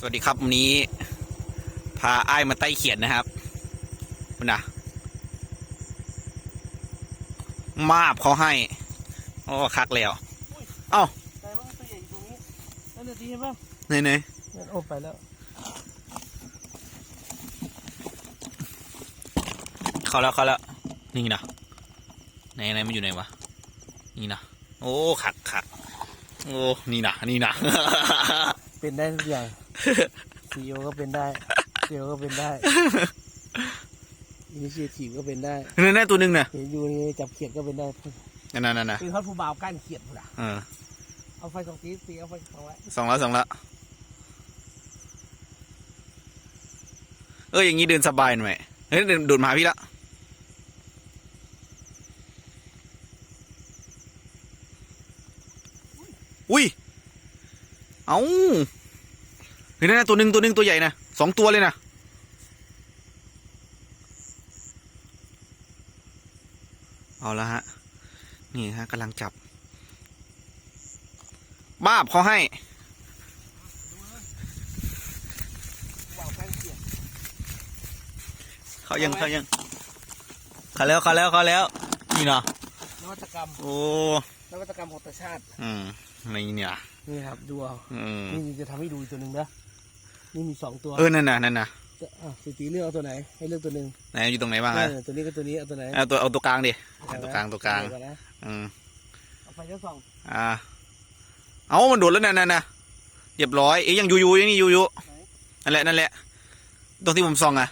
สวัสดีครับวันนี้ พาไอ้ายมาไต้เขียนนะครับคุณนะมาบเขาให้โอ้คักแล้วเอ้าแต่ว่าตัวใหญ่อยู่ตรงนี้นั่นน่ะดีเห็นป่ะไหนไหนนั่นโอ้ไปแล้วเขาแล้วเขาแล้วนี่นะไหนไหนมันอยู่ไหนวะนี่นะโอ้คักคักโอ้นี่นะนี่นะเป็นได้ทุกอย่าง ซีโอก็เป็นได้เซลก็เป็นได้อินิเชียทีฟก็เป็นได้นั่นนั่นตัวหนึงน่ะเห็นอยู่นี่จับเขียดก็เป็นได้นั่นนั่นนั่นนะเป็นเขาผู้บ่าวก้านเขียดพุ่นอะเออเอาไฟสองตีตีเอาไฟสองไว้สองแล้วสองแล้วเอออย่างนี้เดินสบายหน่อยเฮ้ยเดินโดดมาหาพี่ละอุ้ย เอา เฮ้ยนั่นนะตัวหนึ่งตัวหนึ่งตัวใหญ่นะสองตัวเลยนะเอาละฮะ นี่ฮะกำลังจับ บ้าบเขาให้ผู้บ่าวก้านเขียดเขายังเขายังเขาแล้วเขาแล้วเขาแล้ว นี่เนาะนวัตกรรมโอ้ ชาติ อืมนี่เนี่ยนี่ครับดูเอาอืมนี่จะทำให้ดูอีกตัวหนึ่งนะนี่มีสองตัวเออนั่นน่ะนั่นน่ะจะอะสีตีเลือกเอาตัวไหน ให้เลือกตัวหนึ่งไหนอยู่ตรงไหนบ้างอะเออตัวนี้กับตัวนี้เอาตัวไหนเอาตัวเอาตัวกลางดิเอตัวกลางตัวกลางเอก่อนนะอืมเอาไฟจะส่องอ่าเอามันโดดแล้วนั่นน่ะน่ะเรียบร้อยเอ้ยยังอยู่อยู่ยังนี่อยู่อยู่นั่นแหละนั่นแหละตรงที่ผมส่องอะ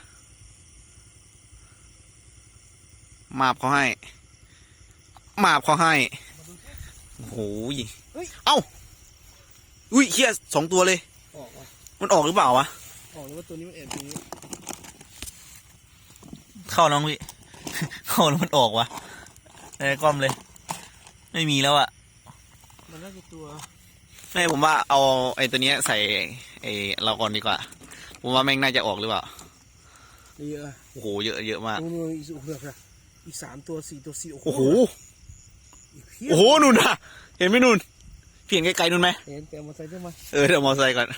มาบเขาให้ มาบเขาให้มาดูสิ โอ้โหเฮ้ย เอ้า อุ้ยเฮียสองตัวเลย ออกว่ะมันออกหรือเปล่าวะ ออกหรือว่าตัวนี้มันแอบตรงนี้เข้าน้องพี่ เข้าแล้วมันออกวะไอ้ก้อมเลย ไม่มีแล้วอะมันน่าจะตัวไม่ผมว่าเอาไอ้ตัวเนี้ยใส่ไอ้เราก่อนดีกว่า ผมว่าแม่งน่าจะออกหรือเปล่า เยอะโอ้โห เยอะเยอะมากนู่นๆอีกโอ้โหอีกสามตัวสี่ตัวสี่โอ้โหอีกเพียบ โอ้โหนู่นน่ะ เห็นไหมนู่นพี่เห็นไกลๆนู่นไหมเห็นแต่เอามาใส่ได้ไหมเออเดี๋ยวมอเตอร์ไซค์ก่อน